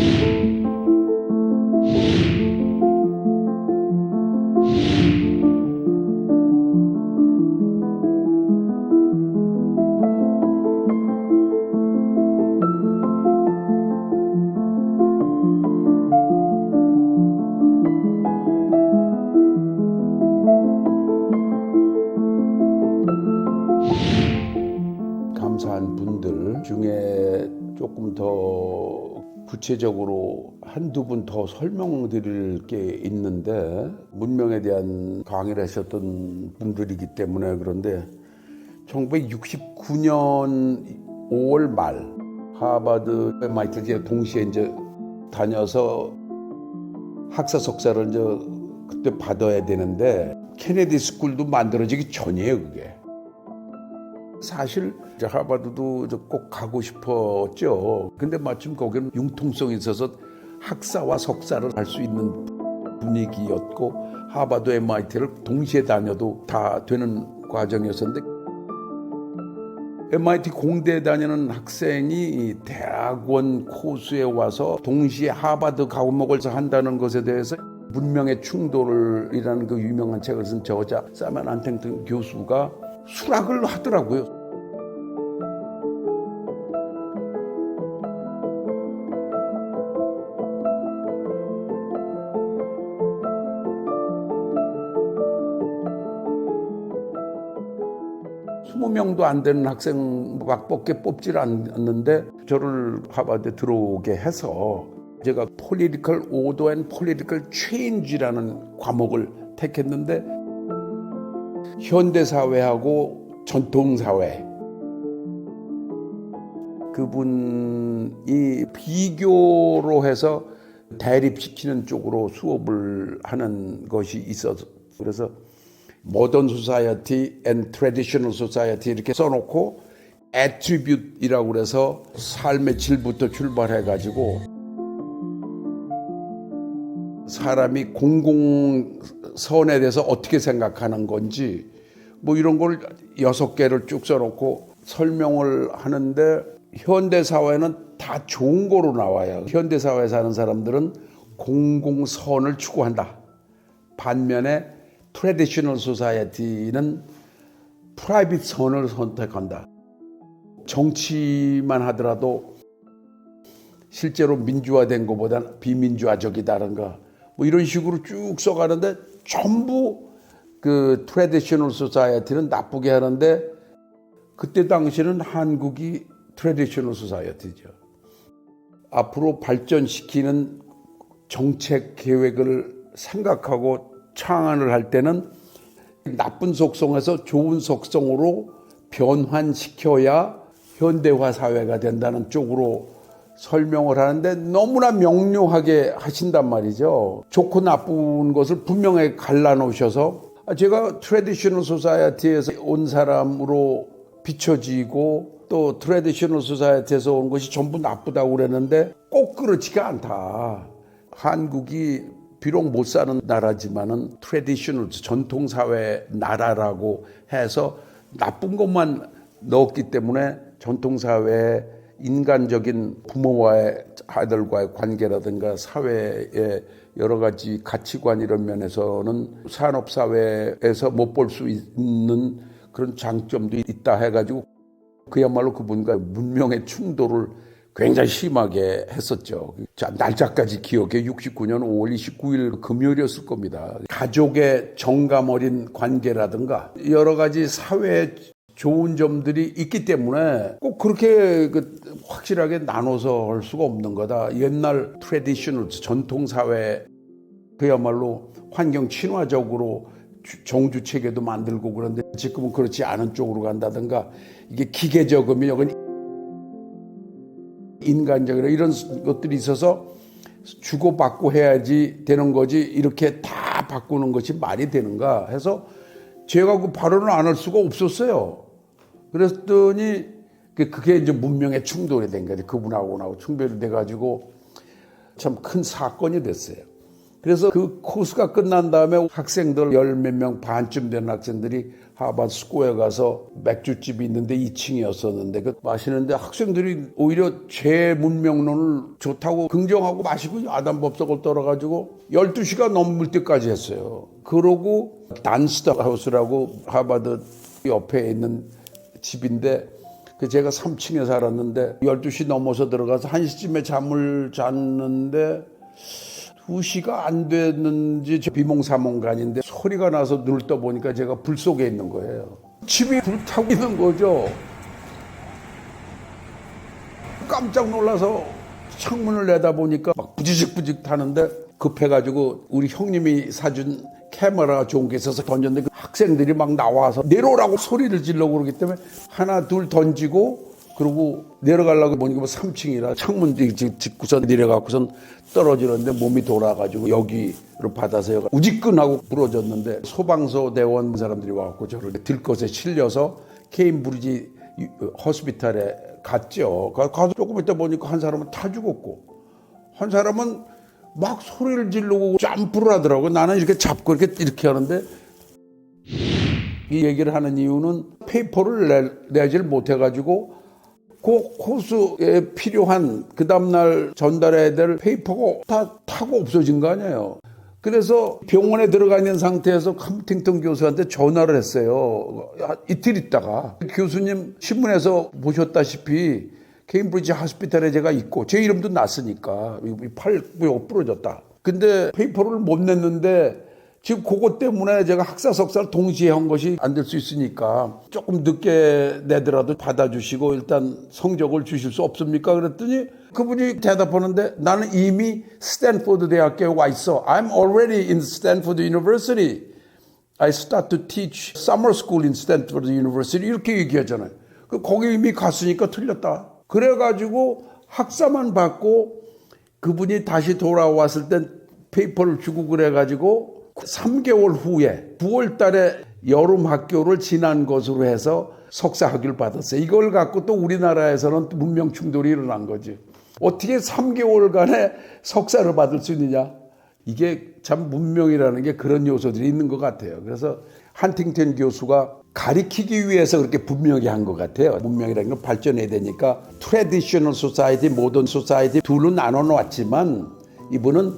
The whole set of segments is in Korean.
감 구체적으로 한두 분 더 설명드릴 게 있는데 문명에 대한 강의를 하셨던 분들이기 때문에 그런데 1969년 5월 말 하버드 MIT에 동시에 이제 다녀서 학사 석사를 이제 그때 받아야 되는데 케네디 스쿨도 만들어지기 전이에요 그게. 사실 이제 꼭 가고 싶었죠. 근데 마침 거기는 융통성이 있어서 학사와 석사를 할 수 있는 분위기였고 하버드 MIT를 동시에 다녀도 다 되는 과정이었었는데 MIT 공대에 다니는 학생이 이 대학원 코스에 와서 동시에 하버드 과목을 한다는 것에 대해서 문명의 충돌이라는 그 유명한 책을 쓴 저자 사만 안탱턴 교수가 수락을 하더라고요. 스무 명도 안 되는 학생밖에 뽑질 않았는데 저를 하버드에 들어오게 해서 제가 Political Order and Political Change라는 과목을 택했는데 현대 사회하고 전통 사회. 그분이 비교로 해서 대립시키는 쪽으로 수업을 하는 것이 있어서 그래서 모던 소사이어티 앤 트래디셔널 소사이어티 이렇게 써놓고 애트리뷰트이라고 그래서 삶의 질부터 출발해 가지고 사람이 공공선에 대해서 어떻게 생각하는 건지 뭐 이런 걸 여섯 개를 쭉 써놓고 설명을 하는데 현대 사회는 다 좋은 거로 나와요. 현대 사회에 사는 사람들은 공공선을 추구한다. 반면에 트레디셔널 소사이어티는 프라이빗 선을 선택한다. 정치만 하더라도 실제로 민주화된 것보다는 비민주화적이다든가 뭐 이런 식으로 쭉 써가는데 전부 그 트레디셔널 소사이어티는 나쁘게 하는데 그때 당시는 한국이 트레디셔널 소사이어티죠. 앞으로 발전시키는 정책 계획을 생각하고 창안을 할 때는 나쁜 속성에서 좋은 속성으로 변환시켜야 현대화 사회가 된다는 쪽으로 설명을 하는데 너무나 명료하게 하신단 말이죠. 좋고 나쁜 것을 분명하게 갈라놓으셔서 제가 트레디셔널 소사이어티에서 온 사람으로 비춰지고 또 트레디셔널 소사이어티에서 온 것이 전부 나쁘다고 그랬는데 꼭 그렇지가 않다. 한국이 비록 못 사는 나라지만은 트레디셔널 전통 사회 나라라고 해서 나쁜 것만 넣었기 때문에 전통 사회에 인간적인 부모와의 아들과의 관계라든가 사회의 여러 가지 가치관 이런 면에서는 산업 사회에서 못 볼 수 있는 그런 장점도 있다 해가지고 그야말로 그분과 문명의 충돌을 굉장히 심하게 했었죠. 자, 날짜까지 기억해 69년 5월 29일 금요일이었을 겁니다. 가족의 정감 어린 관계라든가 여러 가지 사회 좋은 점들이 있기 때문에 꼭 그렇게 그 확실하게 나눠서 할 수가 없는 거다. 옛날 트레디셔널 전통 사회 그야말로 환경 친화적으로 정주 체계도 만들고 그런데 지금은 그렇지 않은 쪽으로 간다든가 이게 기계적이면 여건 인간적이나 이런 것들이 있어서 주고받고 해야지 되는 거지 이렇게 다 바꾸는 것이 말이 되는가 해서 제가 그 발언을 안 할 수가 없었어요. 그랬더니 그게 이제 문명의 충돌이 된 거지. 그분하고 나하고 충돌이 돼가지고 참 큰 사건이 됐어요. 그래서 그 코스가 끝난 다음에 학생들 열 몇 명 반쯤 되는 학생들이 하버드 스코어에 가서 맥주집이 있는데 2층이었었는데 그 마시는데 학생들이 오히려 제 문명론을 좋다고 긍정하고 마시고 아담법석을 떨어가지고 12시가 넘을 때까지 했어요. 그러고 단스터 하우스라고 하버드 옆에 있는 집인데 그 제가 3층에 살았는데 12시 넘어서 들어가서 1시쯤에 잠을 잤는데 2시가 안 됐는지 저 비몽사몽간인데 소리가 나서 눈을 떠보니까 제가 불 속에 있는 거예요. 집이 불타고 있는 거죠. 깜짝 놀라서 창문을 내다보니까 막 부지직부직 타는데 급해가지고 우리 형님이 사준 카메라 좋은 게 있어서 던졌는데 그 학생들이 막 나와서 내려오라고 소리를 질러고 그러기 때문에 하나 둘 던지고 그러고 내려가려고 보니까 뭐 3층이라 창문 짓고서 내려가고선 떨어지는데 몸이 돌아가지고 여기로 받아서 우지끈하고 부러졌는데 소방서 대원 사람들이 와갖고 저를 들것에 실려서 케임브리지 허스피탈에 갔죠. 가- 가서 조금 있다 보니까 한 사람은 타 죽었고 한 사람은 막 소리를 지르고 점프를 하더라고. 나는 이렇게 잡고 이렇게 이렇게 하는데 이 얘기를 하는 이유는 페이퍼를 내, 내질 못해가지고 그 코스에 필요한 그 다음날 전달해야 될 페이퍼가 다 타고 없어진 거 아니에요. 그래서 병원에 들어가 있는 상태에서 컴팅턴 교수한테 전화를 했어요. 야, 이틀 있다가 교수님 신문에서 보셨다시피 케임브리지 하스피탈에 제가 있고 제 이름도 났으니까 이팔 부러졌다. 근데 페이퍼를 못 냈는데 지금 그것 때문에 제가 학사 석사를 동시에 한 것이 안 될 수 있으니까 조금 늦게 내더라도 받아주시고 일단 성적을 주실 수 없습니까? 그랬더니 그분이 대답하는데 나는 이미 스탠포드 대학교에 와 있어. I'm already in Stanford University. I start to teach summer school in Stanford University 이렇게 얘기하잖아요. 그 거기 이미 갔으니까 틀렸다. 그래가지고 학사만 받고 그분이 다시 돌아왔을 땐 페이퍼를 주고 그래가지고 3개월 후에 9월 달에 여름 학교를 지난 것으로 해서 석사 학위를 받았어요. 이걸 갖고 또 우리나라에서는 또 문명 충돌이 일어난 거지. 어떻게 3개월간의 석사를 받을 수 있느냐? 이게 참 문명이라는 게 그런 요소들이 있는 것 같아요. 그래서 한팅턴 교수가 가리키기 위해서 그렇게 분명히 한 것 같아요. 문명이라는 건 발전해야 되니까 트레디셔널 소사이티, 모던 소사이티 둘로 나눠 놓았지만 이분은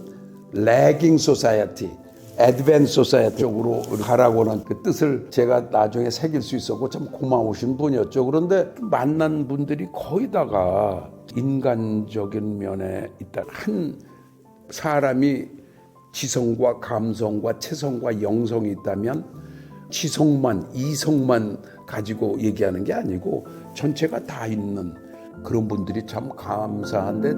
레깅 소사이티, 애드밴 소사이티 쪽으로 가라고는 그 뜻을 제가 나중에 새길 수 있었고 참 고마우신 분이었죠. 그런데 만난 분들이 거의 다가 인간적인 면에 있다. 한 사람이 지성과 감성과 체성과 영성이 있다면 지성만 이성만 가지고 얘기하는 게 아니고 전체가 다 있는 그런 분들이 참 감사한데